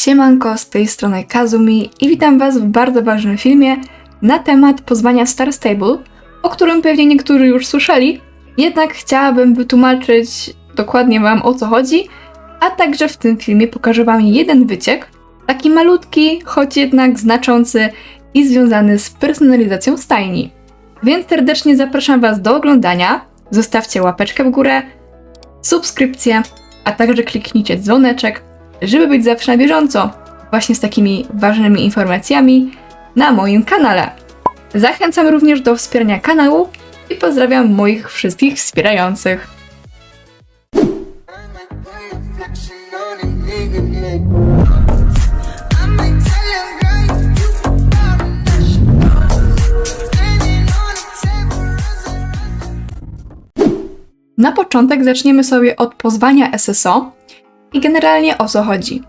Siemanko, z tej strony Kazumi i witam Was w bardzo ważnym filmie na temat pozwania Star Stable, o którym pewnie niektórzy już słyszeli, jednak chciałabym wytłumaczyć dokładnie Wam o co chodzi, a także w tym filmie pokażę Wam jeden wyciek, taki malutki, choć jednak znaczący i związany z personalizacją stajni. Więc serdecznie zapraszam Was do oglądania, zostawcie łapeczkę w górę, subskrypcję, a także kliknijcie dzwoneczek, żeby być zawsze na bieżąco właśnie z takimi ważnymi informacjami na moim kanale. Zachęcam również do wspierania kanału i pozdrawiam moich wszystkich wspierających. Na początek zaczniemy sobie od pozwania SSO i generalnie o co chodzi.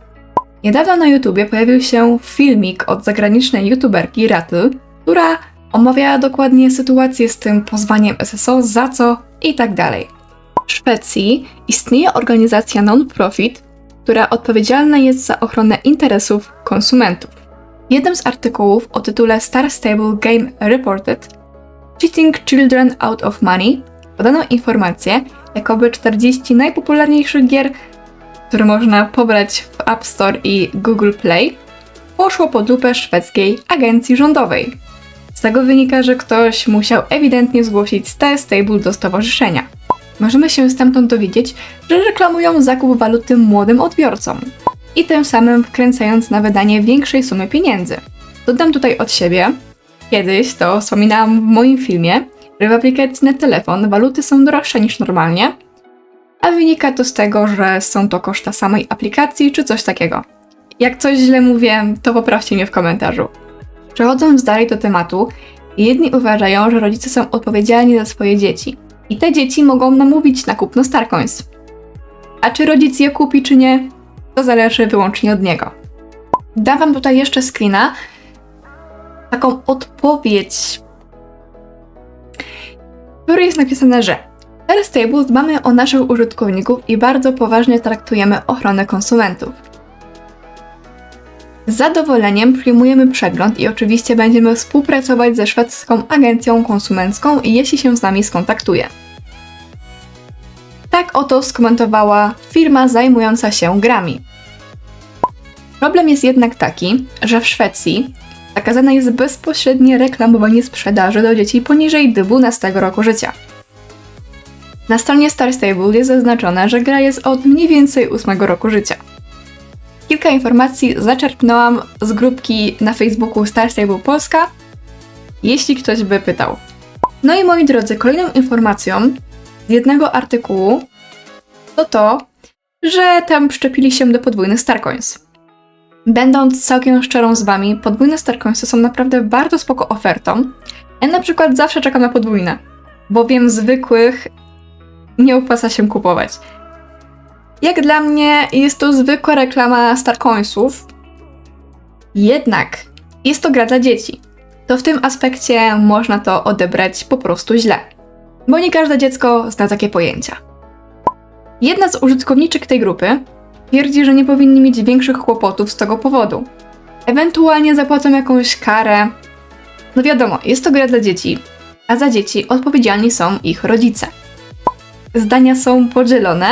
Niedawno na YouTubie pojawił się filmik od zagranicznej youtuberki Rattle, która omawiała dokładnie sytuację z tym pozwaniem SSO, za co i tak dalej. W Szwecji istnieje organizacja non-profit, która odpowiedzialna jest za ochronę interesów konsumentów. W jednym z artykułów o tytule Star Stable Game Reported Cheating Children Out of Money podano informację, jakoby 40 najpopularniejszych gier, które można pobrać w App Store i Google Play, poszło pod lupę szwedzkiej agencji rządowej. Z tego wynika, że ktoś musiał ewidentnie zgłosić Star Stable do stowarzyszenia. Możemy się stamtąd dowiedzieć, że reklamują zakup waluty młodym odbiorcom i tym samym wkręcając na wydanie większej sumy pieniędzy. Dodam tutaj od siebie, kiedyś to wspominałam w moim filmie, że w aplikacji na telefon waluty są droższe niż normalnie, a wynika to z tego, że są to koszta samej aplikacji czy coś takiego. Jak coś źle mówię, to poprawcie mnie w komentarzu. Przechodząc dalej do tematu, jedni uważają, że rodzice są odpowiedzialni za swoje dzieci i te dzieci mogą namówić na kupno Starcoins. A czy rodzic je kupi czy nie, to zależy wyłącznie od niego. Dam wam tutaj jeszcze screena, taką odpowiedź, w której jest napisane, że Fair Stable dbamy o naszych użytkowników i bardzo poważnie traktujemy ochronę konsumentów. Z zadowoleniem przyjmujemy przegląd i oczywiście będziemy współpracować ze szwedzką agencją konsumencką, jeśli się z nami skontaktuje. Tak oto skomentowała firma zajmująca się grami. Problem jest jednak taki, że w Szwecji zakazane jest bezpośrednie reklamowanie sprzedaży do dzieci poniżej 12 roku życia. Na stronie Star Stable jest zaznaczone, że gra jest od mniej więcej 8 roku życia. Kilka informacji zaczerpnęłam z grupki na Facebooku Star Stable Polska, jeśli ktoś by pytał. No i moi drodzy, kolejną informacją z jednego artykułu to to, że tam przyczepili się do podwójnych Starcoins. Będąc całkiem szczerą z wami, podwójne Starcoinsy są naprawdę bardzo spoko ofertą. Ja na przykład zawsze czekam na podwójne, bowiem zwykłych nie opłaca się kupować. Jak dla mnie jest to zwykła reklama Starcoinsów, jednak jest to gra dla dzieci. To w tym aspekcie można to odebrać po prostu źle, bo nie każde dziecko zna takie pojęcia. Jedna z użytkowniczek tej grupy twierdzi, że nie powinni mieć większych kłopotów z tego powodu. Ewentualnie zapłacą jakąś karę. No wiadomo, jest to gra dla dzieci, a za dzieci odpowiedzialni są ich rodzice. Zdania są podzielone,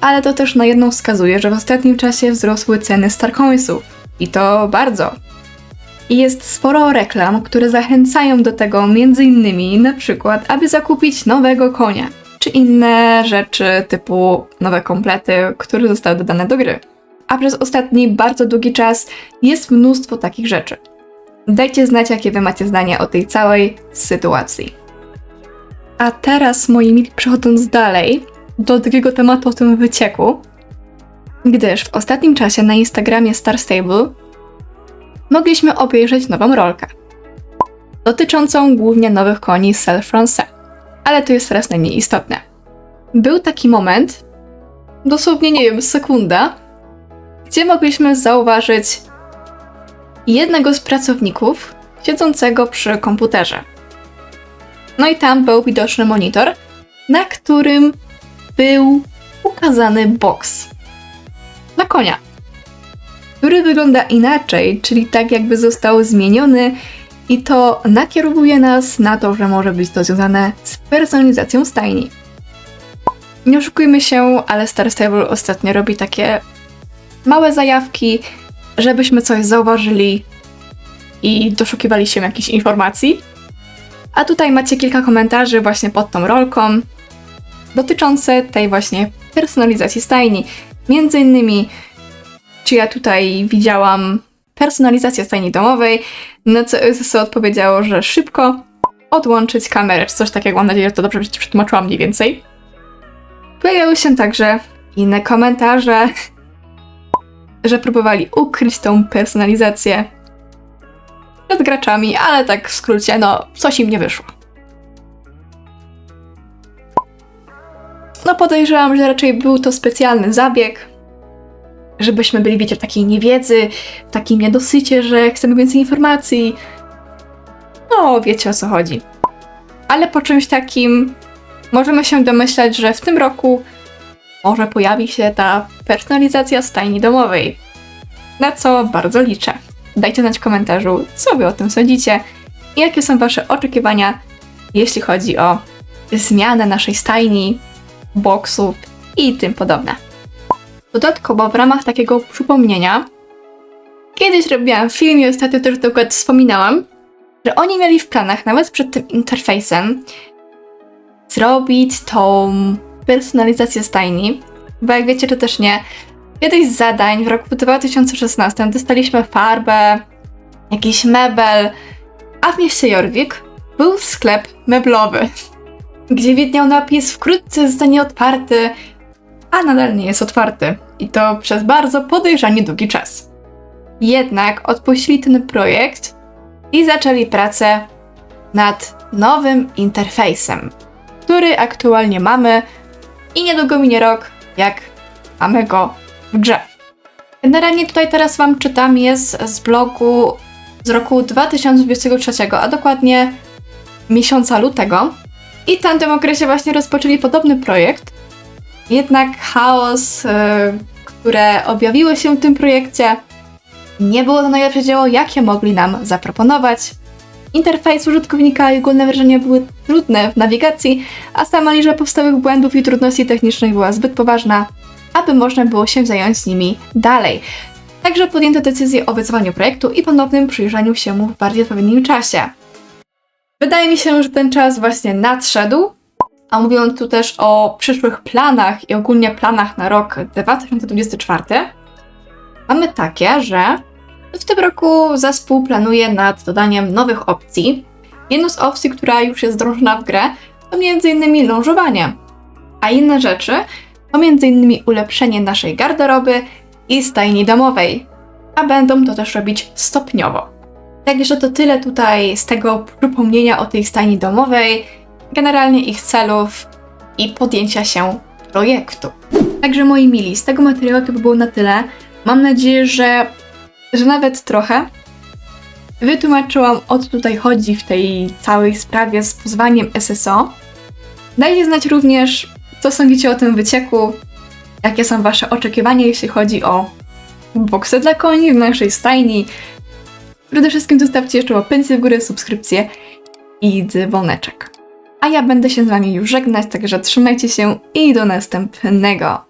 ale to też na jedną wskazuje, że w ostatnim czasie wzrosły ceny Starcoinsów. I to bardzo. I jest sporo reklam, które zachęcają do tego innymi na przykład, aby zakupić nowego konia, czy inne rzeczy typu nowe komplety, które zostały dodane do gry. A przez ostatni bardzo długi czas jest mnóstwo takich rzeczy. Dajcie znać, jakie wy macie zdanie o tej całej sytuacji. A teraz, moi mili, przechodząc dalej do drugiego tematu o tym wycieku, gdyż w ostatnim czasie na Instagramie Star Stable mogliśmy obejrzeć nową rolkę. Dotyczącą głównie nowych koni Self ale to jest teraz najmniej istotne. Był taki moment, dosłownie nie wiem, sekunda, gdzie mogliśmy zauważyć jednego z pracowników siedzącego przy komputerze. No i tam był widoczny monitor, na którym był ukazany box na konia. który wygląda inaczej, czyli tak jakby został zmieniony i to nakierowuje nas na to, że może być to związane z personalizacją stajni. Nie oszukujmy się, ale Star Stable ostatnio robi takie małe zajawki, żebyśmy coś zauważyli i doszukiwali się jakichś informacji. A tutaj macie kilka komentarzy właśnie pod tą rolką dotyczące tej właśnie personalizacji stajni. Między innymi, czy ja tutaj widziałam personalizację stajni domowej, na co SSO odpowiedziało, że szybko odłączyć kamerę, czy coś takiego. Mam nadzieję, że to dobrze przetłumaczyłam mniej więcej. Pojawiały się także inne komentarze, że próbowali ukryć tą personalizację przed graczami, ale tak w skrócie, no coś im nie wyszło. No podejrzewam, że raczej był to specjalny zabieg, żebyśmy byli, wiecie, w takiej niewiedzy, w takim niedosycie, że chcemy więcej informacji. No, wiecie o co chodzi. Ale po czymś takim możemy się domyślać, że w tym roku może pojawi się ta personalizacja stajni domowej. Na co bardzo liczę. Dajcie znać w komentarzu, co wy o tym sądzicie i jakie są wasze oczekiwania, jeśli chodzi o zmianę naszej stajni, boksów i tym podobne. Dodatkowo w ramach takiego przypomnienia, kiedyś robiłam film i ostatnio też dokładnie wspominałam, że oni mieli w planach nawet przed tym interfejsem zrobić tą personalizację stajni, bo jak wiecie, czy też nie, kiedyś z zadań w roku 2016 dostaliśmy farbę, jakiś mebel, a w mieście Jorvik był sklep meblowy, gdzie widniał napis wkrótce zostanie otwarty, a nadal nie jest otwarty. I to przez bardzo podejrzanie długi czas. Jednak odpuścili ten projekt i zaczęli pracę nad nowym interfejsem, który aktualnie mamy i niedługo minie rok, jak mamy go w grze. Generalnie tutaj teraz Wam czytam jest z blogu z roku 2023, a dokładnie miesiąca lutego. I w tamtym okresie właśnie rozpoczęli podobny projekt. Jednak chaos, yy, które objawiło się w tym projekcie, nie było to najlepsze dzieło, jakie mogli nam zaproponować. Interfejs użytkownika i ogólne wrażenia były trudne w nawigacji, a sama liczba powstałych błędów i trudności technicznych była zbyt poważna, aby można było się zająć nimi dalej. Także podjęto decyzję o wycofaniu projektu i ponownym przyjrzeniu się mu w bardziej odpowiednim czasie. Wydaje mi się, że ten czas właśnie nadszedł, a mówiąc tu też o przyszłych planach i ogólnie planach na rok 2024, mamy takie, że w tym roku zespół planuje nad dodaniem nowych opcji. Jedną z opcji, która już jest wdrożona w grę, to m.in. lążowanie, a inne rzeczy to m.in. ulepszenie naszej garderoby i stajni domowej, a będą to też robić stopniowo. Także to tyle tutaj z tego przypomnienia o tej stajni domowej, generalnie ich celów i podjęcia się projektu. Także moi mili, z tego materiału to by było na tyle. Mam nadzieję, że, że nawet trochę wytłumaczyłam o co tutaj chodzi w tej całej sprawie z pozwaniem SSO. Dajcie znać również, co sądzicie o tym wycieku, jakie są wasze oczekiwania, jeśli chodzi o boksy dla koni w naszej stajni. Przede wszystkim zostawcie jeszcze łapencję w górę, subskrypcję i dzwoneczek. A ja będę się z wami już żegnać, także trzymajcie się i do następnego.